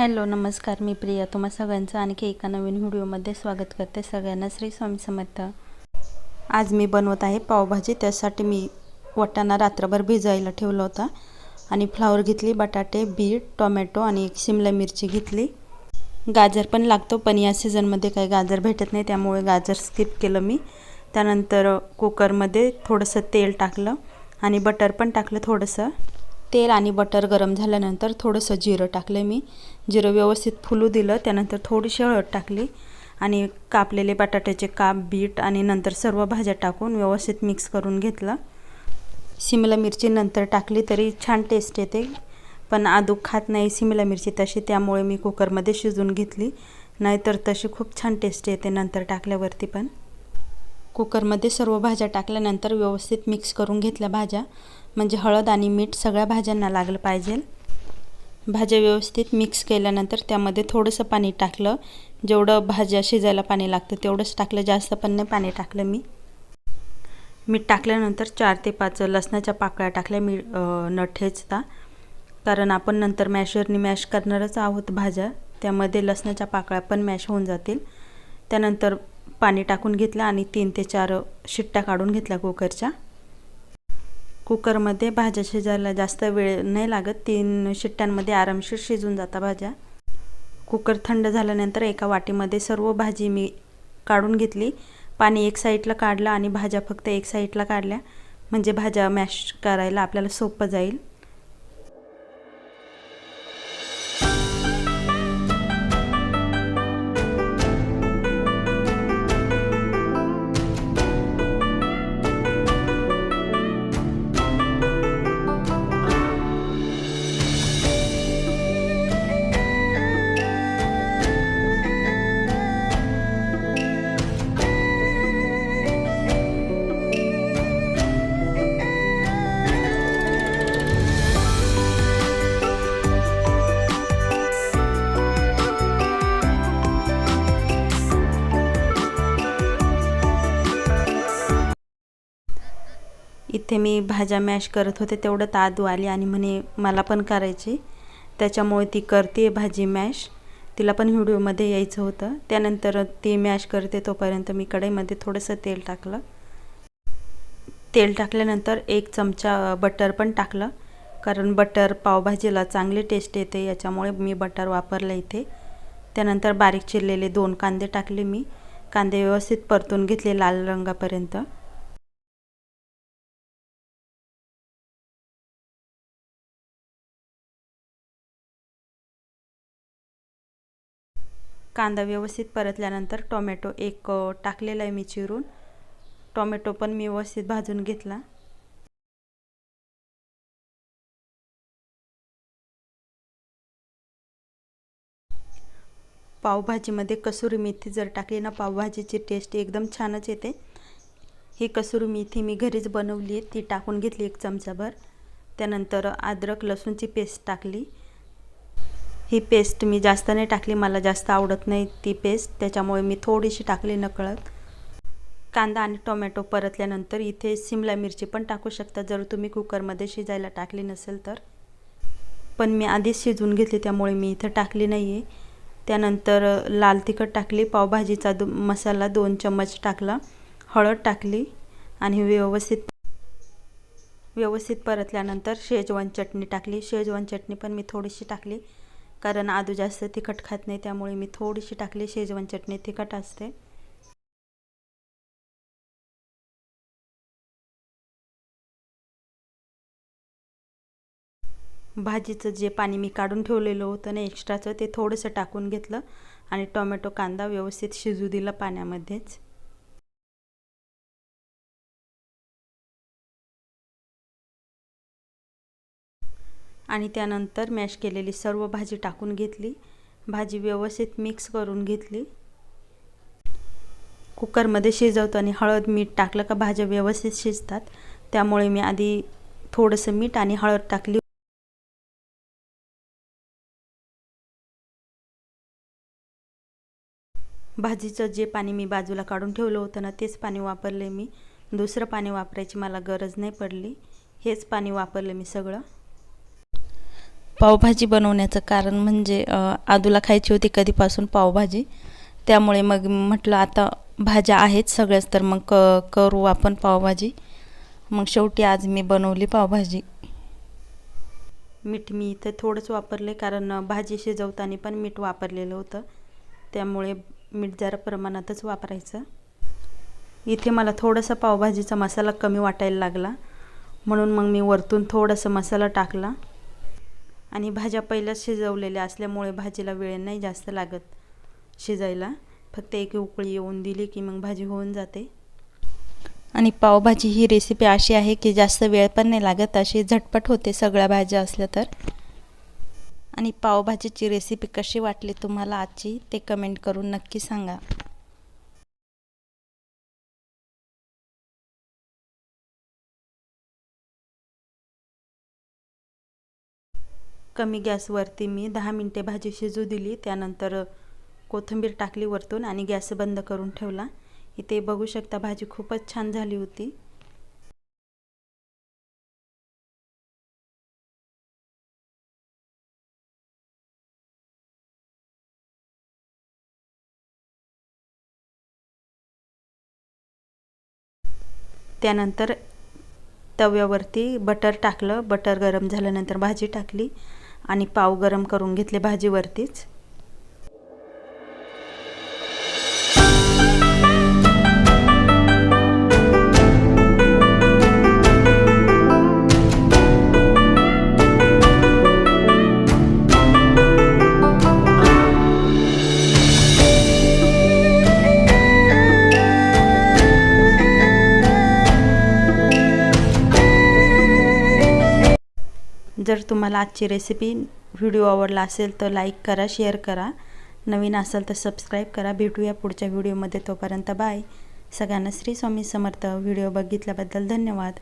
Hello नमस्कार मी प्रिया. तुम्हा सगळ्यांचं आणखी एका नवीन व्हिडिओमध्ये स्वागत करते. सगळ्यांना श्री स्वामी समर्थ. आज मी बनवत आहे पावभाजी. त्यासाठी मी वाटाणा रात्रभर भिजायला ठेवला होता आणि फ्लावर घेतली बटाटे बीट टोमॅटो आणि एक शिमला मिरची घेतली. गाजर पण लागतो पण या सीझनमध्ये काही गाजर भेटत नाही त्यामुळे गाजर स्किप केलं मी. त्यानंतर कुकरमध्ये थोडंसं तेल टाकलं आणि बटर पण टाकलं थोडंसं. तेल आणि बटर गरम झाल्यानंतर थोडंसं जिरं टाकलं मी. जिरं व्यवस्थित फुलू दिलं त्यानंतर थोडीशी हळद टाकली आणि कापलेले बटाट्याचे काप बीट आणि नंतर सर्व भाज्या टाकून व्यवस्थित मिक्स करून घेतलं. शिमला मिरची नंतर टाकली तरी छान टेस्ट येते पण आदू खात नाही शिमला मिरची तशी त्यामुळे मी कुकरमध्ये शिजून घेतली. नाहीतर तशी खूप छान टेस्ट येते नंतर टाकल्यावरती पण. कुकरमध्ये सर्व भाज्या टाकल्यानंतर व्यवस्थित मिक्स करून घेतल्या भाज्या. म्हणजे हळद आणि मीठ सगळ्या भाज्यांना लागलं पाहिजे. भाज्या व्यवस्थित मिक्स केल्यानंतर त्यामध्ये थोडंसं पाणी टाकलं. जेवढं भाज्या शिजायला पाणी लागतं तेवढंच टाकलं. जास्त पण नाही पाणी टाकलं मी. मीठ टाकल्यानंतर चार ते पाच लसणाच्या पाकळ्या टाकल्या मी न ठेचता कारण आपण नंतर मॅशरनी मॅश करणारच आहोत भाज्या. त्यामध्ये लसणाच्या पाकळ्या पण मॅश होऊन जातील. त्यानंतर पाणी टाकून घेतलं आणि तीन ते चार शिट्ट्या काढून घेतल्या कुकरच्या. कुकरमध्ये भाज्या शिजायला जास्त वेळ नाही लागत. तीन शिट्ट्यांमध्ये आरामशीर शिजून जातात भाज्या. कुकर थंड झाल्यानंतर एका वाटीमध्ये सर्व भाजी मी काढून घेतली. पाणी एक साईडला काढलं आणि भाज्या फक्त एक साईडला काढल्या. म्हणजे भाज्या मॅश करायला आपल्याला सोपं जाईल. इथे मी भाज्या मॅश करत होते तेवढं तादू आली आणि म्हणे मला पण करायची. त्याच्यामुळे ती करते भाजी मॅश तिला पण व्हिडिओमध्ये यायचं होतं. त्यानंतर ती मॅश करते तोपर्यंत मी कढईमध्ये थोडंसं तेल टाकलं. तेल टाकल्यानंतर एक चमचा बटर पण टाकलं. कारण बटर पावभाजीला चांगली टेस्ट येते याच्यामुळे मी बटर वापरलं इथे. त्यानंतर बारीक चिरलेले दोन कांदे टाकले मी. कांदे व्यवस्थित परतून घेतले लाल रंगापर्यंत. कांदा व्यवस्थित परतल्यानंतर टोमॅटो एक टाकलेला आहे मी चिरून. टोमॅटो पण मी व्यवस्थित भाजून घेतला. पावभाजीमध्ये कसुरी मेथी जर टाकली ना पावभाजीची टेस्ट एकदम छानच येते. ही कसुरी मेथी मी घरीच बनवली आहे. ती टाकून घेतली एक चमचाभर. त्यानंतर अद्रक लसूणची पेस्ट टाकली. ही पेस्ट मी जास्त नाही टाकली मला जास्त आवडत नाही ती पेस्ट त्याच्यामुळे मी थोडीशी टाकली नकळत. कांदा आणि टोमॅटो परतल्यानंतर इथे सिमला मिरची पण टाकू शकता जर तुम्ही कुकरमध्ये शिजायला टाकली नसेल तर. पण मी आधीच शिजवून घेतली त्यामुळे मी इथं टाकली नाही आहे त्यानंतर लाल तिखट टाकली पावभाजीचा दो मसाला दोन चम्मच टाकला हळद टाकली आणि व्यवस्थित व्यवस्थित परतल्यानंतर शेजवान चटणी टाकली. शेजवान चटणी पण मी थोडीशी टाकली. कारण आदू जास्त तिखट खात नाही त्यामुळे मी थोडीशी टाकली शेजवान चटणी तिखट असते. भाजीचं जे पाणी मी काढून ठेवलेलं होतं ना एक्स्ट्राचं ते थोडंसं टाकून घेतलं आणि टोमॅटो कांदा व्यवस्थित शिजू दिला पाण्यामध्येच. आणि त्यानंतर मॅश केलेली सर्व भाजी टाकून घेतली. भाजी व्यवस्थित मिक्स करून घेतली. कुकरमध्ये शिजवतो आणि हळद मीठ टाकलं का भाज्या व्यवस्थित शिजतात. त्यामुळे मी आधी थोडंसं मीठ आणि हळद टाकली. भाजीचं जे पाणी मी बाजूला काढून ठेवलं होतं ना तेच पाणी वापरले मी. दुसरं पाणी वापरायची मला गरज नाही पडली. हेच पाणी वापरलं मी सगळं. पावभाजी बनवण्याचं कारण म्हणजे आदूला खायची होती कधीपासून पावभाजी. त्यामुळे मग म्हटलं आता भाज्या आहेत सगळ्याच तर मग क करू आपण पावभाजी. मग शेवटी आज मी बनवली पावभाजी. मीठ मी इथं थोडंच वापरले कारण भाजी शिजवताना पण मीठ वापरलेलं होतं. त्यामुळे मीठ जरा प्रमाणातच वापरायचं. इथे मला थोडंसं पावभाजीचा मसाला कमी वाटायला लागला. म्हणून मग मी वरतून थोडासा मसाला टाकला. आणि भाज्या पहिल्याच शिजवलेल्या असल्यामुळे भाजीला वेळ नाही जास्त लागत शिजायला. फक्त एक उकळी येऊन दिली की मग भाजी होऊन जाते. आणि पावभाजी ही रेसिपी अशी आहे की जास्त वेळ पण नाही लागत अशी झटपट होते सगळ्या भाज्या असल्या तर. आणि पावभाजीची रेसिपी कशी वाटली तुम्हाला आजची ते कमेंट करून नक्की सांगा. कमी गॅसवरती मी दहा मिनटे भाजी शिजू दिली. त्यानंतर कोथिंबीर टाकली वरतून आणि गॅस बंद करून ठेवला. इथे बघू शकता भाजी खूपच छान झाली होती. त्यानंतर तव्यावरती बटर टाकलं. बटर गरम झाल्यानंतर भाजी टाकली. आणि पाव गरम करून घेतले भाजीवरतीच. जर तुम्हाला आजची रेसिपी व्हिडिओ आवडला असेल तर लाईक करा शेअर करा. नवीन असेल तर सबस्क्राईब करा. भेटूया पुढच्या व्हिडिओमध्ये तोपर्यंत बाय सगळ्यांना श्री स्वामी समर्थ. व्हिडिओ बघितल्याबद्दल धन्यवाद.